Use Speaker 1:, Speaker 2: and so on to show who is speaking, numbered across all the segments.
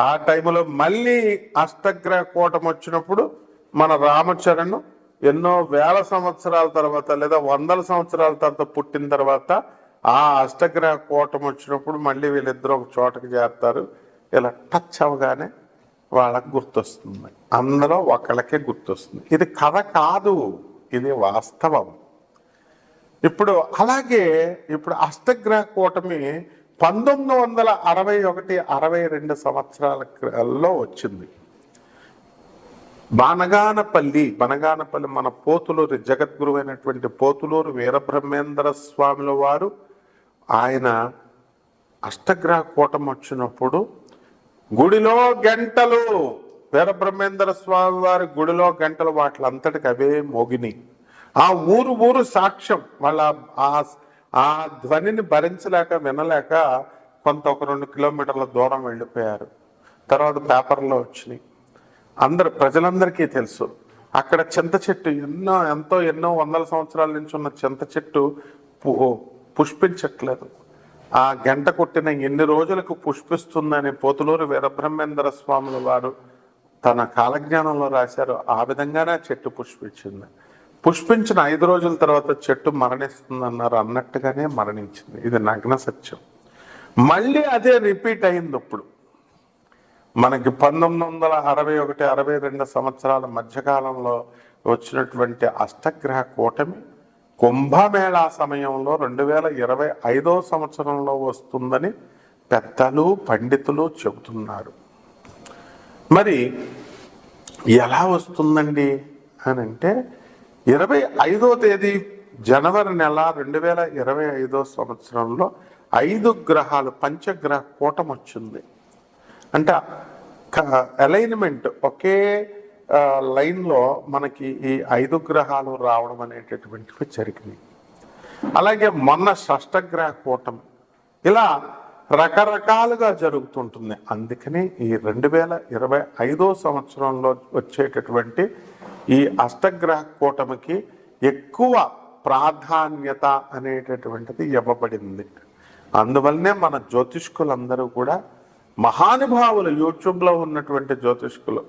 Speaker 1: ఆ టైంలో మళ్ళీ అష్టగ్రహ కూటం వచ్చినప్పుడు మన రామచరణ్ ఎన్నో వేల సంవత్సరాల తర్వాత లేదా వందల సంవత్సరాల తర్వాత పుట్టిన తర్వాత ఆ అష్టగ్రహ కూటం వచ్చినప్పుడు మళ్ళీ వీళ్ళిద్దరూ ఒక చోటకి చేస్తారు ఇలా టచ్ అవగానే వాళ్ళకి గుర్తొస్తుంది. అందులో ఒకళ్ళకే గుర్తొస్తుంది. ఇది కథ కాదు. ఇది వాస్తవం. ఇప్పుడు అలాగే ఇప్పుడు అష్టగ్రహ కూటమి పంతొమ్మిది వందల అరవై ఒకటి అరవై రెండు సంవత్సరాలలో వచ్చింది. బానగానపల్లి బనగానపల్లి మన పోతులూరు జగద్గురువైనటువంటి పోతులూరు వీరబ్రహ్మేంద్ర స్వాముల వారు ఆయన అష్టగ్రహ కూటం వచ్చినప్పుడు గుడిలో గంటలు వీరబ్రహ్మేంద్ర స్వామి వారి గుడిలో గంటలు వాటిలంతటికి అవే మోగిని. ఆ ఊరు ఊరు సాక్ష్యం. వాళ్ళ ఆ ఆ ధ్వనిని భరించలేక వినలేక కొంత ఒక రెండు కిలోమీటర్ల దూరం వెళ్ళిపోయారు. తర్వాత పేపర్లో వచ్చినాయి. అందరు ప్రజలందరికీ తెలుసు అక్కడ చింత చెట్టు ఎన్నో ఎంతో ఎన్నో వందల సంవత్సరాల నుంచి ఉన్న చింత చెట్టు పుష్పించట్లేదు. ఆ గంట కొట్టిన ఎన్ని రోజులకు పుష్పిస్తుందని పోతులూరు వీరబ్రహ్మేంద్ర స్వాముల వారు తన కాలజ్ఞానంలో రాశారు. ఆ విధంగానే ఆ చెట్టు పుష్పించింది. పుష్పించిన ఐదు రోజుల తర్వాత చెట్టు మరణిస్తుంది అన్నారు అన్నట్టుగానే మరణించింది. ఇది నగ్న సత్యం. మళ్ళీ అదే రిపీట్ అయింది ఇప్పుడు మనకి పంతొమ్మిది వందల అరవై ఒకటి అరవై రెండు సంవత్సరాల మధ్యకాలంలో వచ్చినటువంటి అష్టగ్రహ కూటమి కుంభమేళా సమయంలో రెండు వేల ఇరవై ఐదో సంవత్సరంలో వస్తుందని పెద్దలు పండితులు చెబుతున్నారు. మరి ఎలా వస్తుందండి? అని అంటే ఇరవై ఐదో తేదీ జనవరి నెల రెండు వేల ఇరవై ఐదో సంవత్సరంలో ఐదు గ్రహాలు పంచగ్రహ కూటం వచ్చింది. అంటే అలైన్మెంట్ ఒకే లైన్లో మనకి ఈ ఐదు గ్రహాలు రావడం అనేటటువంటివి జరిగినాయి. అలాగే మొన్న షష్టగ్రహ కూటమి ఇలా రకరకాలుగా జరుగుతుంటుంది. అందుకని ఈ రెండు వేల ఇరవై ఐదో సంవత్సరంలో వచ్చేటటువంటి ఈ అష్టగ్రహ కూటమికి ఎక్కువ ప్రాధాన్యత అనేటటువంటిది ఇవ్వబడింది. అందువల్లనే మన జ్యోతిష్కులందరూ కూడా మహానుభావులు యూట్యూబ్లో ఉన్నటువంటి జ్యోతిష్కులు.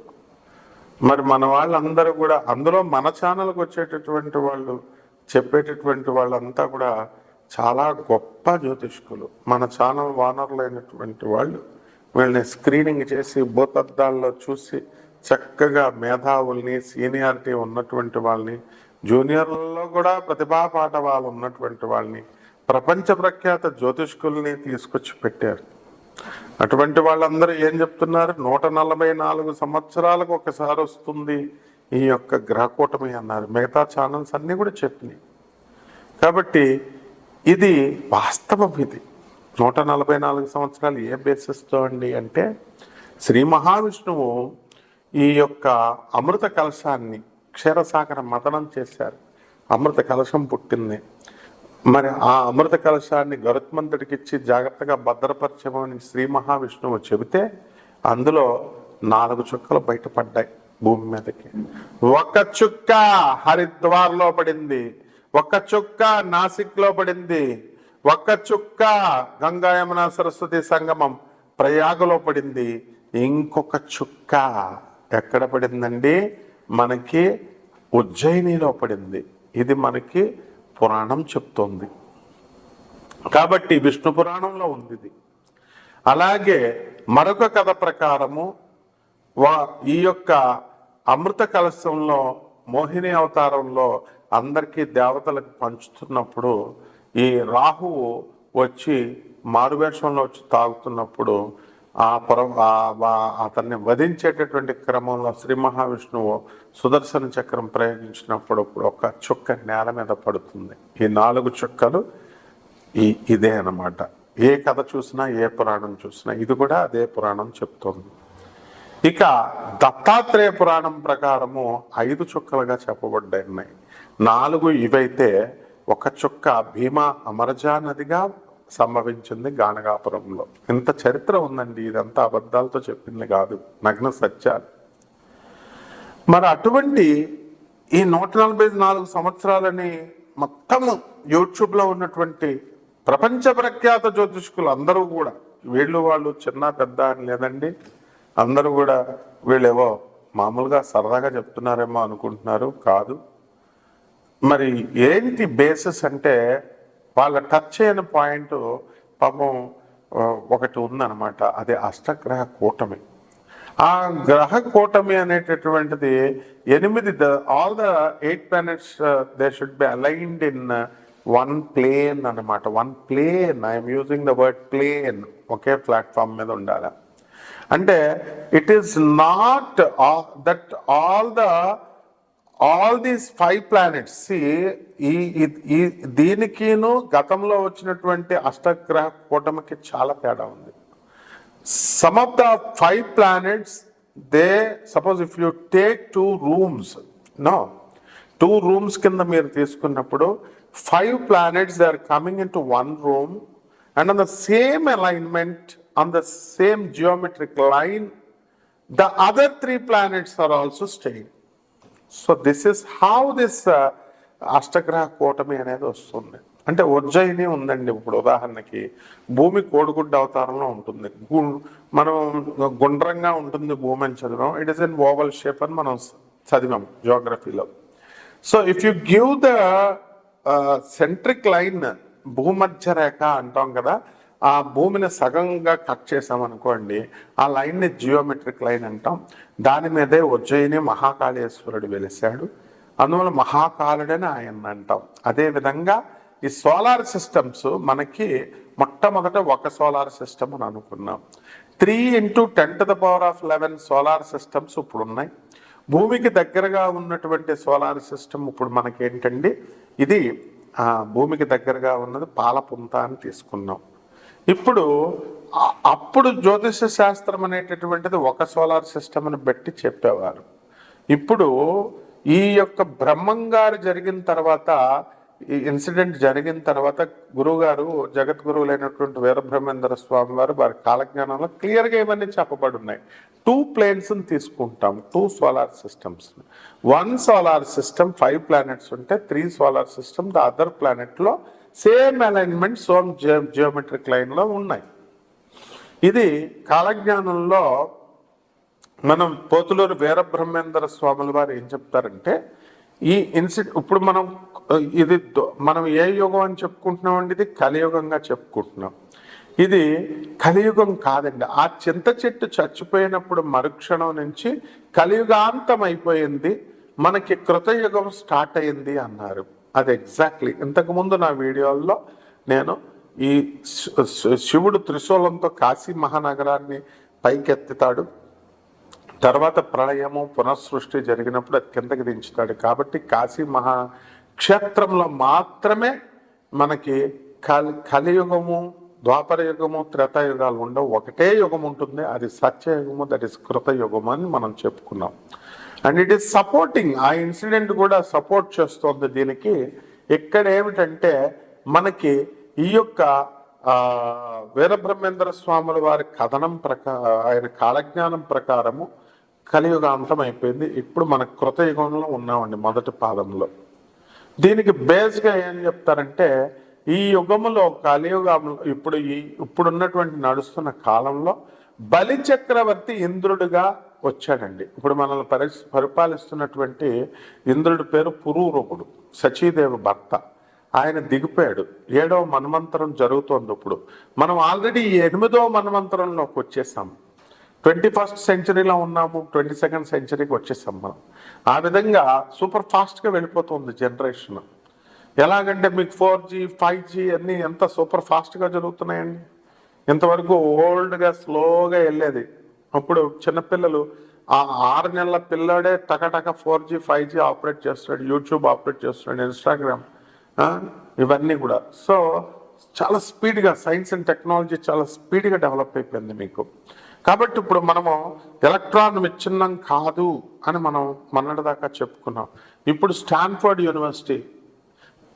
Speaker 1: మరి మన వాళ్ళందరూ కూడా అందులో మన ఛానల్కి వచ్చేటటువంటి వాళ్ళు చెప్పేటటువంటి వాళ్ళంతా కూడా చాలా గొప్ప జ్యోతిష్కులు. మన ఛానల్ అయినటువంటి వాళ్ళు వీళ్ళని స్క్రీనింగ్ చేసి భూతద్దాల్లో చూసి చక్కగా మేధావుల్ని సీనియారిటీ ఉన్నటువంటి వాళ్ళని జూనియర్లలో కూడా ప్రతిభా పాఠవాలు ఉన్నటువంటి వాళ్ళని ప్రపంచ ప్రఖ్యాత జ్యోతిష్కుల్ని తీసుకొచ్చి పెట్టారు. అటువంటి వాళ్ళందరూ ఏం చెప్తున్నారు? నూట నలభై నాలుగు సంవత్సరాలకు ఒకసారి వస్తుంది ఈ యొక్క గ్రహకూటమి అన్నారు. మిగతా ఛానల్స్ అన్నీ కూడా చెప్పినాయి. కాబట్టి ఇది వాస్తవం ఇది. నూట నలభై నాలుగు సంవత్సరాలు ఏ బేసిస్తో అండి అంటే శ్రీ మహావిష్ణువు ఈ యొక్క అమృత కలశాన్ని క్షీరసాగర మదనం చేశారు. అమృత కలశం పుట్టింది. మరి ఆ అమృత కలశాన్ని గరుత్మంతుడికి ఇచ్చి జాగ్రత్తగా భద్రపరచమని శ్రీ మహావిష్ణువు చెబితే అందులో నాలుగు చుక్కలు బయటపడ్డాయి భూమి మీదకి. ఒక చుక్క హరిద్వార్లో పడింది. ఒక చుక్క నాసిక్లో పడింది. ఒక చుక్క గంగా యమున సరస్వతి సంగమం ప్రయాగలో పడింది. ఇంకొక చుక్క ఎక్కడ పడిందండి? మనకి ఉజ్జయినిలో పడింది. ఇది మనకి పురాణం చెప్తోంది. కాబట్టి విష్ణు పురాణంలో ఉంది ఇది. అలాగే మరొక కథ ప్రకారము వా ఈ యొక్క అమృత కలశంలో మోహిని అవతారంలో అందరికీ దేవతలకు పంచుతున్నప్పుడు ఈ రాహువు వచ్చి మారువేషంలో వచ్చి తాగుతున్నప్పుడు ఆ పుర అతన్ని వధించేటటువంటి క్రమంలో శ్రీ మహావిష్ణువు సుదర్శన చక్రం ప్రయోగించినప్పుడు ఒక చుక్క నేల మీద పడుతుంది. ఈ నాలుగు చుక్కలు ఈ ఇదే అన్నమాట. ఏ కథ చూసినా ఏ పురాణం చూసినా ఇది కూడా అదే పురాణం చెప్తోంది. ఇక దత్తాత్రేయ పురాణం ప్రకారము ఐదు చుక్కలుగా చెప్పబడ్డాయి నాలుగు ఇవైతే ఒక చుక్క భీమా అమరజా నదిగా సంభవించింది గానగాపురంలో. ఇంత చరిత్ర ఉందండి ఇదంతా అబద్ధాలతో చెప్పింది కాదు. నగ్న సత్యాలు. మరి అటువంటి ఈ నూట నలభై నాలుగు సంవత్సరాలని మొత్తం యూట్యూబ్లో ఉన్నటువంటి ప్రపంచ ప్రఖ్యాత జ్యోతిష్కులు అందరూ కూడా వీళ్ళు వాళ్ళు చిన్న పెద్ద అని లేదండి అందరూ కూడా వీళ్ళేవో మామూలుగా సరదాగా చెప్తున్నారేమో అనుకుంటున్నారు కాదు. మరి ఏంటి బేసిస్ అంటే వాళ్ళ టచ్ అయిన పాయింట్ పాపం ఒకటి ఉందన్నమాట. అది అష్టగ్రహ కూటమి. ఆ గ్రహ కూటమి అనేటటువంటిది ఎనిమిది all the eight planets they should be aligned in one plane అన్నమాట. One plane I'm using the word plane okay platform మీద ఉండాలి. అంటే it is not that all the all these five planets ఈ ఈ- ఈ దీనికిను గతంలో వచ్చినటువంటి అష్టగ్రహ కూటమికి చాలా తేడా ఉంది. Some of the five planets they suppose if you take two rooms no two rooms కింద మీరు తీసుకున్నప్పుడు five planets they are coming into one room and on the same alignment on the same geometric line the other three planets are also staying so this is how this అష్టగ్రహ కూటమి అనేది వస్తుంది. అంటే ఉజ్జయిని ఉందండి ఇప్పుడు ఉదాహరణకి. భూమి కోడిగుడ్డ అవతారంలో ఉంటుంది. గు- మనం గుండ్రంగా ఉంటుంది భూమి అని చదివాం. It is in oval shape అని మనం చదివాం జియోగ్రఫీలో so if you give the centric line భూమధ్య రేఖ అంటాం కదా ఆ భూమిని సగంగా కట్ చేసాం అనుకోండి ఆ లైన్ని జియోమెట్రిక్ లైన్ అంటాం. దాని మీదే ఉజ్జయిని మహాకాళేశ్వరుడు వెలిశాడు. అందువల్ల మహాకాలుడని ఆయన అంటాం. అదే విధంగా ఈ సోలార్ సిస్టమ్స్ మనకి మొట్టమొదట ఒక సోలార్ సిస్టమ్ అని అనుకున్నాం. Three into ten to the power of eleven solar systems ఇప్పుడు ఉన్నాయి భూమికి దగ్గరగా ఉన్నటువంటి సోలార్ సిస్టమ్ ఇప్పుడు మనకి ఏంటండి ఇది భూమికి దగ్గరగా ఉన్నది పాలపుంత అని తీసుకున్నాం. ఇప్పుడు అప్పుడు జ్యోతిష శాస్త్రం అనేటటువంటిది ఒక సోలార్ సిస్టమ్ బట్టి చెప్పేవారు. ఇప్పుడు ఈ యొక్క బ్రహ్మంగారు జరిగిన తర్వాత ఈ ఇన్సిడెంట్ జరిగిన తర్వాత గురువుగారు జగద్గురువులైనటువంటి వీరబ్రహ్మేంద్ర స్వామి వారు వారి కాలజ్ఞానంలో క్లియర్గా ఇవన్నీ చెప్పబడి ఉన్నాయి. టూ ప్లేన్స్ని తీసుకుంటాం two solar systems one solar system five planets ఉంటే three solar system the other ప్లానెట్లో same alignment some geometric లైన్లో ఉన్నాయి. ఇది కాలజ్ఞానంలో మనం పోతులూరు వీరబ్రహ్మేంద్ర స్వాముల వారు ఏం చెప్తారంటే ఈ ఇన్సిడెంట్ ఇప్పుడు మనం ఇది దొ- మనం ఏ యుగం అని చెప్పుకుంటున్నాం ఇది కలియుగంగా చెప్పుకుంటున్నాం. ఇది కలియుగం కాదండి. ఆ చింత చెట్టు చచ్చిపోయినప్పుడు మరుక్షణం నుంచి కలియుగాంతం అయిపోయింది మనకి కృతయుగం స్టార్ట్ అయింది అన్నారు. అది ఎగ్జాక్ట్లీ ఇంతకుముందు నా వీడియోల్లో నేను ఈ శివుడు త్రిశూలంతో కాశీ మహానగరాన్ని పైకెత్తుతాడు. తర్వాత ప్రళయము పునఃసృష్టి జరిగినప్పుడు అది కిందకి దించుతాడు. కాబట్టి కాశీ మహా క్షేత్రంలో మాత్రమే మనకి కలి కలియుగము ద్వాపర యుగము త్రేతాయుగాలు ఉండవు. ఒకటే యుగం ఉంటుంది. అది సత్యయుగము దట్ ఇస్ కృతయుగము అని మనం చెప్పుకున్నాం. అండ్ ఇట్ ఈస్ సపోర్టింగ్ ఆ ఇన్సిడెంట్ కూడా సపోర్ట్ చేస్తోంది దీనికి. ఇక్కడ ఏమిటంటే మనకి ఈ యొక్క వీరబ్రహ్మేంద్ర స్వాముల వారి కథనం ప్రకా ఆయన కాలజ్ఞానం ప్రకారము కలియుగాంతం అయిపోయింది. ఇప్పుడు మన కృతయుగంలో ఉన్నామండి మొదటి పాదంలో. దీనికి బేస్గా ఏం చెప్తారంటే ఈ యుగములో కలియుగంలో ఇప్పుడు ఈ ఇప్పుడున్నటువంటి నడుస్తున్న కాలంలో బలి చక్రవర్తి ఇంద్రుడిగా వచ్చాడండి. ఇప్పుడు మనల్ని పరి పరిపాలిస్తున్నటువంటి ఇంద్రుడి పేరు పురూరుకుడు సచీదేవి భర్త. ఆయన దిగిపోయాడు. ఏడవ మన్వంతరం జరుగుతోంది ఇప్పుడు. మనం ఆల్రెడీ ఎనిమిదవ మన్వంతరంలోకి వచ్చేసాం. ట్వంటీ ఫస్ట్ సెంచరీలో ఉన్నాము ట్వంటీ సెకండ్ సెంచరీకి వచ్చేసాం మనం. ఆ విధంగా సూపర్ ఫాస్ట్గా వెళ్ళిపోతుంది జనరేషన్. ఎలాగంటే మీకు ఫోర్ జీ ఫైవ్ జీ అన్నీ ఎంత సూపర్ ఫాస్ట్గా జరుగుతున్నాయండి. ఇంతవరకు ఓల్డ్గా స్లోగా వెళ్ళేది. అప్పుడు చిన్నపిల్లలు ఆ ఆరు నెలల పిల్లాడే టకటక four G five G operate చేస్తాడు యూట్యూబ్ ఆపరేట్ చేస్తున్నాడు ఇన్స్టాగ్రామ్ ఇవన్నీ కూడా. సో చాలా స్పీడ్గా సైన్స్ అండ్ టెక్నాలజీ చాలా స్పీడ్గా డెవలప్ అయిపోయింది మీకు. కాబట్టి ఇప్పుడు మనము ఎలక్ట్రాన్ విచ్ఛిన్నం కాదు అని మనం మొన్నటిదాకా చెప్పుకున్నాం. ఇప్పుడు స్టాన్ఫర్డ్ యూనివర్సిటీ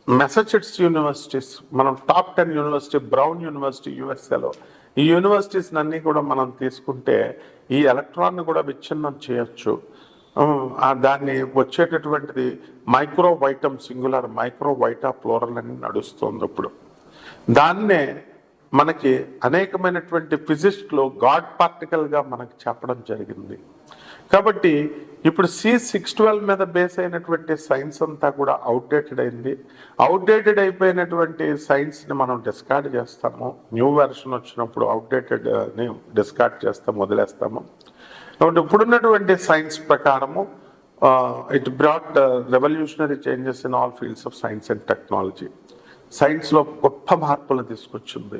Speaker 1: మెసచ్యూట్స్ యూనివర్సిటీస్ మనం top ten university Brown university యుఎస్ఏలో ఈ యూనివర్సిటీస్ అన్నీ కూడా మనం తీసుకుంటే ఈ ఎలక్ట్రాన్ కూడా విచ్ఛిన్నం చేయొచ్చు. దాన్ని వచ్చేటటువంటిది microvitum singular microvita plural అని నడుస్తుంది ఇప్పుడు. దాన్నే మనకి అనేకమైనటువంటి ఫిజిక్స్లో గాడ్ పార్టికల్గా మనకి చెప్పడం జరిగింది. కాబట్టి ఇప్పుడు సి సిక్స్ ట్వెల్వ్ మీద బేస్ అయినటువంటి సైన్స్ అంతా కూడా అవుట్డేటెడ్ అయింది. అవుట్డేటెడ్ అయిపోయినటువంటి సైన్స్ని మనం డిస్కార్డ్ చేస్తాము. న్యూ వెర్షన్ వచ్చినప్పుడు అవుట్డేటెడ్ని డిస్కార్డ్ చేస్తాము వదిలేస్తాము కాబట్టి ఇప్పుడున్నటువంటి సైన్స్ ప్రకారము it brought revolutionary changes in all fields of science and technology సైన్స్లో గొప్ప మార్పులు తీసుకొచ్చింది.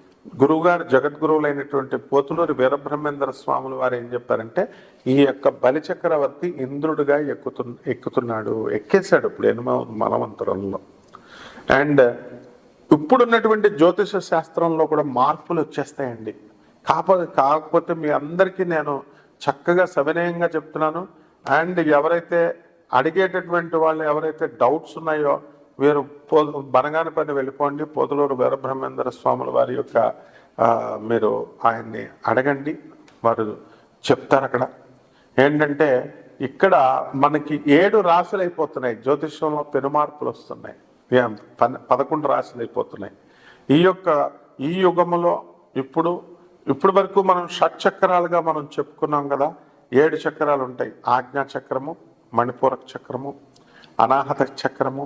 Speaker 1: గురువుగారు జగద్గురువులైనటువంటి పోతులూరి వీరబ్రహ్మేంద్ర స్వాములు వారు ఏం చెప్పారంటే ఈ యొక్క బలిచక్రవర్తి ఇంద్రుడిగా ఎక్కుతు ఎక్కుతున్నాడు ఎక్కేశాడు ఇప్పుడు ఎనిమ మనవంతరంలో అండ్ ఇప్పుడున్నటువంటి జ్యోతిష శాస్త్రంలో కూడా మార్పులు వచ్చేస్తాయండి. కాకపోతే కాకపోతే మీ అందరికీ నేను చక్కగా సవినయంగా చెప్తున్నాను. అండ్ ఎవరైతే అడిగేటటువంటి వాళ్ళు ఎవరైతే డౌట్స్ ఉన్నాయో వీరు పో బనగాని పని వెళ్ళిపోండి. పోతులూరు వీరబ్రహ్మేంద్ర స్వాముల వారి యొక్క మీరు ఆయన్ని అడగండి. వారు చెప్తారు అక్కడ. ఏంటంటే ఇక్కడ మనకి ఏడు రాశులు అయిపోతున్నాయి జ్యోతిష్యంలో పెనుమార్పులు వస్తున్నాయి. పదకొండు రాశులు అయిపోతున్నాయి ఈ యొక్క ఈ యుగంలో ఇప్పుడు ఇప్పుడు వరకు మనం షట్చక్రాలుగా మనం చెప్పుకున్నాం కదా ఏడు చక్రాలు ఉంటాయి. ఆజ్ఞా చక్రము మణిపూరక చక్రము అనాహత చక్రము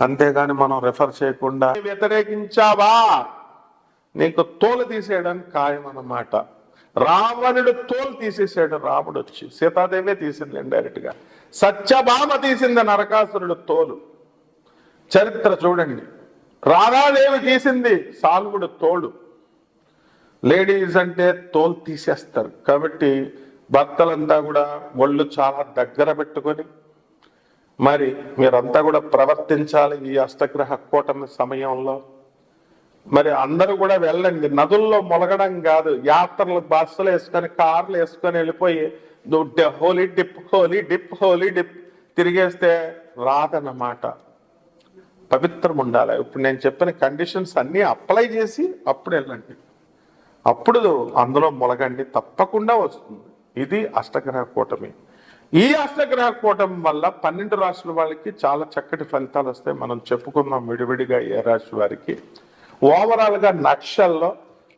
Speaker 1: అంతేగాని మనం రిఫర్ చేయకుండా వ్యతిరేకించావా? నీకు తోలు తీసేయడానికి ఖాయం అన్నమాట రావణుడు తోలు తీసేసాడు రాముడు వచ్చి. సీతాదేవే తీసింది డైరెక్ట్గా. సత్యభామ తీసింది నరకాసురుడు తోలు. చరిత్ర చూడండి. రాధాదేవి తీసింది సాల్వుడు తోడు. లేడీస్ అంటే తోలు తీసేస్తారు. కాబట్టి భర్తలంతా కూడా ఒళ్ళు చాలా దగ్గర పెట్టుకొని మరి మీరంతా కూడా ప్రవర్తించాలి ఈ అష్టగ్రహ కూటమి సమయంలో. మరి అందరూ కూడా వెళ్ళండి. నదుల్లో మొలగడం కాదు. యాత్రలు బస్సులు వేసుకొని కార్లు వేసుకొని వెళ్ళిపోయి holy dip holy dip holy dip తిరిగేస్తే రాదన్నమాట. పవిత్రం ఉండాలి ఇప్పుడు నేను చెప్పిన కండిషన్స్ అన్నీ అప్లై చేసి అప్పుడు వెళ్ళండి. అప్పుడు అందులో మొలగండి. తప్పకుండా వస్తుంది. ఇది అష్టగ్రహ కూటమి. ఈ అష్టగ్రహ కూటం వల్ల పన్నెండు రాష్ట్రాల వాళ్ళకి చాలా చక్కటి ఫలితాలు వస్తాయి. మనం చెప్పుకుందాం విడివిడిగా ఏ రాశి వారికి. ఓవరాల్గా నక్షల్లో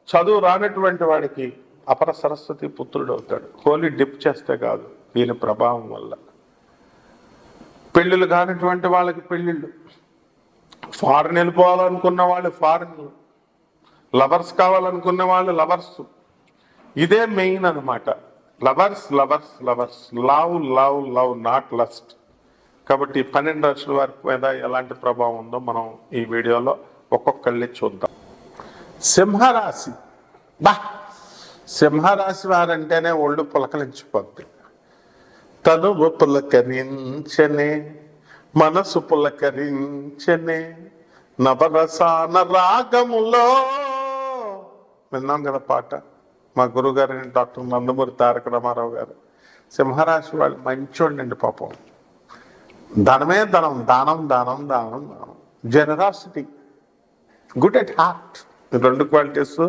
Speaker 1: చదువు రానటువంటి వాడికి అపర సరస్వతి పుత్రుడు అవుతాడు. హోలీ డిప్ చేస్తే కాదు దీని ప్రభావం వల్ల. పెళ్ళిళ్ళు కానిటువంటి వాళ్ళకి పెళ్ళిళ్ళు. ఫారెన్ వెళ్ళిపోవాలనుకున్న వాళ్ళు ఫారెన్ లవర్స్ కావాలనుకున్న వాళ్ళు లవర్స్ ఇదే మెయిన్ అన్నమాట. Lovers lovers lovers. Love love love not lust కాబట్టి పన్నెండు రాశుల వారి మీద ఎలాంటి ప్రభావం ఉందో మనం ఈ వీడియోలో ఒక్కొక్కళ్ళని చూద్దాం. సింహరాశి. బా! సింహరాశి వారంటేనే ఒళ్ళు పులకలించిపోద్ది తనువు పులకరించనే మనసు పులకరించనే నవరసాన రాగములో విన్నాం కదా పాట? మా గురుగారు డాక్టర్ నందమూరి తారక రామారావు గారు. సింహరాశి వాళ్ళు మంచోండండి పాపం. ధనమే ధనం దానం దానం దానం దానం. జనరాసిటీ. Good at heart. రెండు క్వాలిటీస్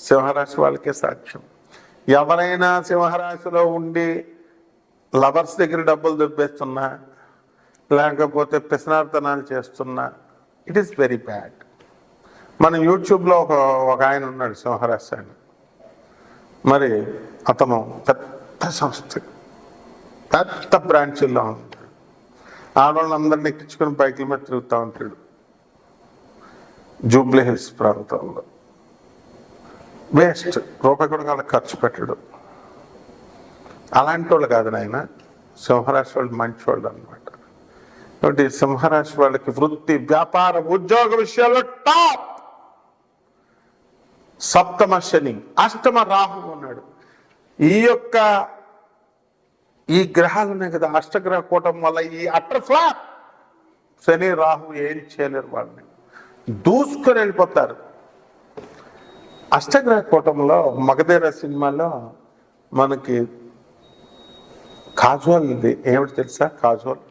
Speaker 1: సింహరాశి వాళ్ళకే సాక్ష్యం. ఎవరైనా సింహరాశిలో ఉండి లవర్స్ దగ్గర డబ్బులు దుబ్బేస్తున్నా లేకపోతే పిసనార్థనాలు చేస్తున్నా ఇట్ ఈస్ వెరీ బ్యాడ్ మన యూట్యూబ్లో ఒక ఒక ఆయన ఉన్నాడు సింహరాశి ఆయన మరి అతను పెద్ద సంస్థ. పెద్ద బ్రాంచీల్లో ఉంటాడు. ఆడవాళ్ళందరినీ ఎక్కించుకొని బైకుల మీద తిరుగుతూ ఉంటాడు. జూబ్లీ హిల్స్ ప్రాంతంలో. వేస్ట్. రూపాయి కూడా వాళ్ళకి ఖర్చు పెట్టడు. అలాంటి వాళ్ళు కాదు నాయన. సింహరాశి వాళ్ళు మంచి వాళ్ళు అనమాట కాబట్టి సింహరాశి వాళ్ళకి వృత్తి వ్యాపార ఉద్యోగ విషయాల్లో టాప్. సప్తమ శని అష్టమ రాహు ఉన్నాడు ఈ యొక్క ఈ గ్రహాలు ఉన్నాయి కదా అష్టగ్రహ కూటం వల్ల ఈ అట్టర్ ఫ్లాప్. శని రాహు ఏం చేయలేరు వాళ్ళని. దూసుకొని వెళ్ళిపోతారు. అష్టగ్రహ కూటంలో మగధీర సినిమాలో మనకి కాజోల్ ఇది ఏమిటి తెలుసా? కాజోల్.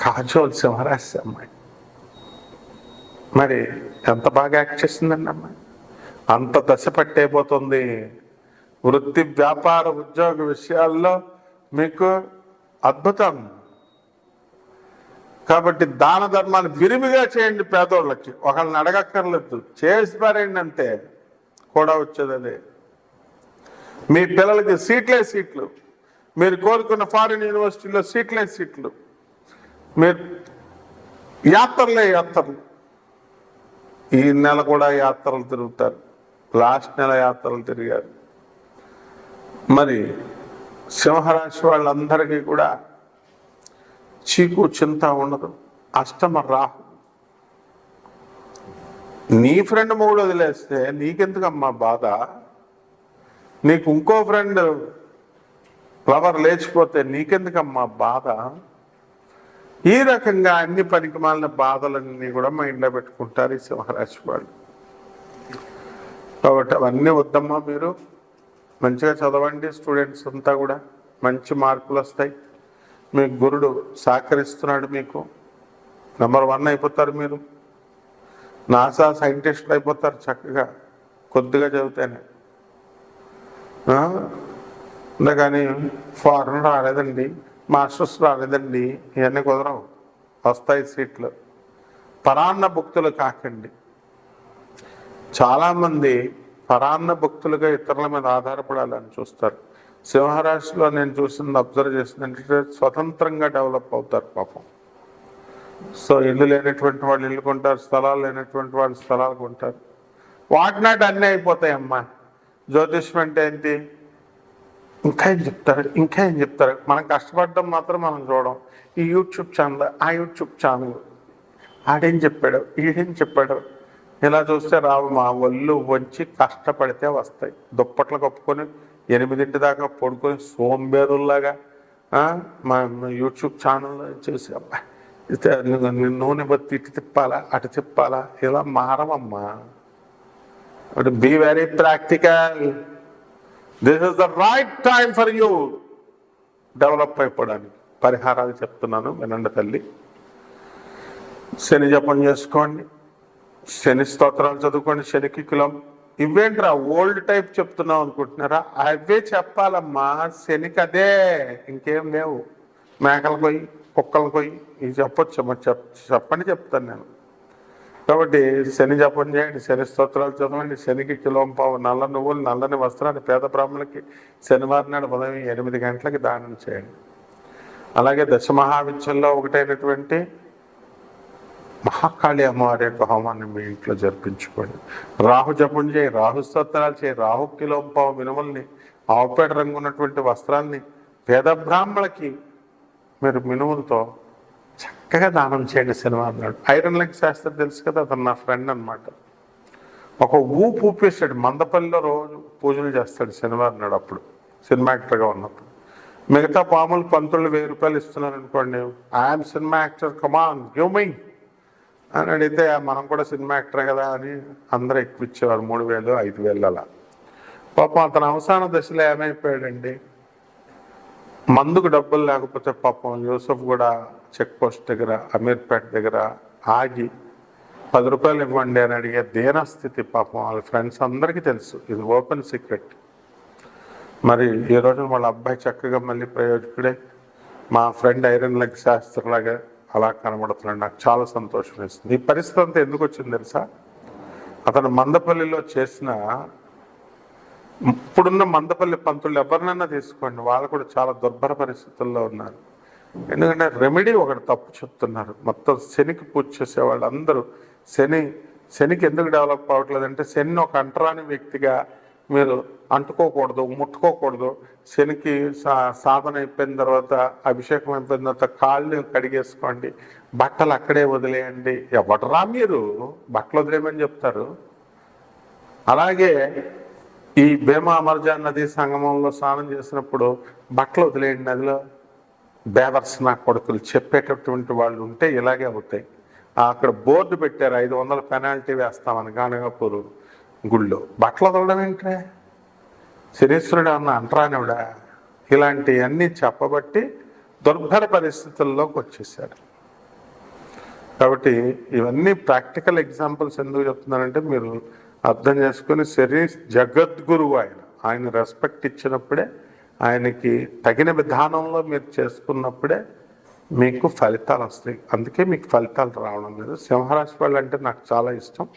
Speaker 1: కాజోల్ సింహరాశి అమ్మాయి. మరి ఎంత బాగా యాక్ట్ చేసిందండి అమ్మాయి? అంత దశ పట్టేపోతుంది. వృత్తి వ్యాపార ఉద్యోగ విషయాల్లో మీకు అద్భుతం. కాబట్టి దాన ధర్మాన్ని విరివిగా చేయండి పేదోళ్ళకి. ఒకళ్ళని అడగక్కర్లేదు. చేసి పారేయండి అంతే. కూడా వచ్చేది అదే. మీ పిల్లలకి సీట్లే సీట్లు. మీరు కోరుకున్న ఫారిన్ యూనివర్సిటీలో సీట్లే సీట్లు. మీరు యాత్రలే యాత్రలు. ఈ నెల కూడా యాత్రలు తిరుగుతారు. లాస్ట్ నెల యాత్రలు తిరిగారు. మరి సింహరాశి వాళ్ళందరికీ కూడా చీకు చింత ఉండదు. అష్టమ రాహు. నీ ఫ్రెండ్ మూడు వదిలేస్తే నీకెందుకమ్మా బాధ? నీకు ఇంకో ఫ్రెండ్ ఫ్లవర్ లేచిపోతే నీకెందుకమ్మా బాధ? ఈ రకంగా అన్ని పరికమాలిన బాధలన్నీ కూడా మైండ్లో పెట్టుకుంటారు ఈ సింహరాశి వాళ్ళు. కాబట్టి అవన్నీ వద్దమ్మా మీరు. మంచిగా చదవండి స్టూడెంట్స్ అంతా కూడా. మంచి మార్కులు వస్తాయి. మీ గురుడు సహకరిస్తున్నాడు మీకు. నెంబర్ వన్ అయిపోతారు మీరు. నాసా సైంటిస్టులు అయిపోతారు చక్కగా. కొద్దిగా చదివితేనే. ఆ? అంతేగాని ఫారెన్ రాలేదండి. మాస్టర్స్ రాలేదండి. ఇవన్నీ కుదరవు. వస్తాయి సీట్లు. పరాన్న భక్తులు కాకండి. చాలామంది పరాన్న భక్తులుగా ఇతరుల మీద ఆధారపడాలని చూస్తారు. సింహరాశిలో నేను చూసింది అబ్జర్వ్ చేసింది ఏంటంటే స్వతంత్రంగా డెవలప్ అవుతారు పాపం. సో ఇల్లు లేనటువంటి వాళ్ళు ఇల్లు కొంటారు స్థలాలు లేనటువంటి వాళ్ళు స్థలాలు కొంటారు. వాటినాటి అన్నీ అయిపోతాయమ్మా. జ్యోతిష్యం అంటే ఏంటి? ఇంకా ఏం చెప్తారు? ఇంకా ఏం చెప్తారు? మనం కష్టపడడం మాత్రం మనం చూడడం ఈ యూట్యూబ్ ఛానల్ ఆ యూట్యూబ్ ఛానల్. ఆడేం చెప్పాడు? ఈడేం చెప్పాడు? ఇలా చూస్తే రావు మా ఒళ్ళు వంచి కష్టపడితే వస్తాయి. దుప్పట్లు కప్పుకొని ఎనిమిదింటి దాకా పడుకొని సోంబేరుల్లాగా మా యూట్యూబ్ ఛానల్ చూసి అబ్బా నూనె బత్తి ఇటు తిప్పాలా అటు తిప్పాలా? ఇలా మారవమ్మా. Be very practical this is the right time for you develop అయిపోవడానికి. పరిహారాలు చెప్తున్నాను వినండి తల్లి. శని జపం చేసుకోండి. శని స్తోత్రాలు చదువుకోండి. శనికి కులం. ఇవేంట్రా? ఓల్డ్ టైప్ చెప్తున్నావు అనుకుంటున్నారా? అవే చెప్పాలమ్మా. శనికి అదే. ఇంకేం లేవు. మేకలు పోయి కుక్కలు పోయి ఇవి చెప్పొచ్చు. చెప్ చెప్పని చెప్తాను నేను. కాబట్టి శని జపం చేయండి శని స్తోత్రాలు చదవండి శనికి కిలోం పావు నల్ల నువ్వులు నల్లని వస్త్రాన్ని పేద బ్రాహ్మణులకి శనివారం నాడు ఉదయం ఎనిమిది గంటలకి దానం చేయండి. అలాగే దశమహావిద్యంలో ఒకటైనటువంటి మహాకాళి అమ్మవారి యొక్క హోమాన్ని మీ ఇంట్లో జరిపించుకోండి. రాహు జపం చేయి రాహు స్తోత్రాలు చేయి రాహు కిలోం పావు మినుముల్ని ఆవుపేట రంగు ఉన్నటువంటి వస్త్రాల్ని పేద బ్రాహ్మణులకి మీరు మినుములతో చక్కగా దానం చేయండి శనివారం నాడు ఐరన్ లెగ్ శాస్త్రి తెలుసు కదా అతను నా ఫ్రెండ్ అన్నమాట. ఒక ఊపు ఊపేస్తాడు మందపల్లిలో రోజు పూజలు చేస్తాడు శనివారం నాడు అప్పుడు సినిమా యాక్టర్గా ఉన్నప్పుడు. మిగతా పాములు పంతులు వెయ్యి రూపాయలు ఇస్తున్నారు అనుకోండి I'm cinema actor come on give me. అని అడిగితే మనం కూడా సినిమా యాక్టర్ కదా అని అందరూ ఎక్కువ ఇచ్చేవారు మూడు వేలు ఐదు వేలు అలా. పాపం అతను అవసాన దశలో ఏమైపోయాడండి? మందుకు డబ్బులు లేకపోతే పాపం యూసఫ్ కూడా చెక్ పోస్ట్ దగ్గర అమీర్పేట దగ్గర ఆగి పది రూపాయలు ఇవ్వండి అని అడిగే దీనస్థితి పాపం వాళ్ళ ఫ్రెండ్స్ అందరికీ తెలుసు. ఇది ఓపెన్ సీక్రెట్. మరి ఈ రోజున వాళ్ళ అబ్బాయి చక్కగా మళ్ళీ ప్రయోజకుడే. మా ఫ్రెండ్ ఐరన్ లెగ్ శాస్త్రిలాగా అలా కనబడుతున్నాడు. నాకు చాలా సంతోషం వేస్తుంది ఈ పరిస్థితి అంతా ఎందుకు వచ్చింది తెలుసా? అతను మందపల్లిలో చేసిన ఇప్పుడున్న మందపల్లి పంతులు ఎవరినైనా తీసుకోండి. వాళ్ళు కూడా చాలా దుర్భర పరిస్థితుల్లో ఉన్నారు. ఎందుకంటే రెమెడీ ఒకటి తప్పు చెప్తున్నారు. మొత్తం శనికి పూజ చేసే వాళ్ళందరూ శని శనికి ఎందుకు డెవలప్ అవ్వట్లేదు అంటే శని ఒక అంటరాని వ్యక్తిగా మీరు అంటుకోకూడదు ముట్టుకోకూడదు. శనికి సా సాధన అయిపోయిన తర్వాత అభిషేకం అయిపోయిన తర్వాత కాళ్ళు కడిగేసుకోండి బట్టలు అక్కడే వదిలేయండి. ఎవడరా మీరు? బట్టలు వదిలేయమని చెప్తారు. అలాగే ఈ భీమా అమర్జాన్ నది సంగమంలో స్నానం చేసినప్పుడు బట్టలు వదిలేయండి నదిలో. బేవర్స్ నా కొడుకులు చెప్పేటటువంటి వాళ్ళు ఉంటే ఇలాగే అవుతాయి. అక్కడ బోర్డు పెట్టారు ఐదు వందల పెనాల్టీ వేస్తామని గానగాపూర్ గుళ్ళో. బట్టలు వదలడం ఏంట్రే? శనీశ్వరుడు అన్న అంటరానివిడా? ఇలాంటివన్నీ చెప్పబట్టి దుర్భర పరిస్థితుల్లోకి వచ్చేసాడు కాబట్టి ఇవన్నీ ప్రాక్టికల్ ఎగ్జాంపుల్స్ ఎందుకు చెప్తున్నానంటే మీరు అర్థం చేసుకుని శరీ జగద్గురువు ఆయన ఆయన రెస్పెక్ట్ ఇచ్చినప్పుడే ఆయనకి తగిన విధానంలో మీరు చేసుకున్నప్పుడే మీకు ఫలితాలు వస్తాయి. అందుకే మీకు ఫలితాలు రావడం లేదు. సింహరాశి వాళ్ళు అంటే నాకు చాలా ఇష్టం.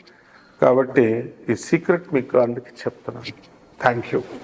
Speaker 1: కాబట్టి ఈ సీక్రెట్ మీకు అందుకే చెప్తున్నాను. Thank you.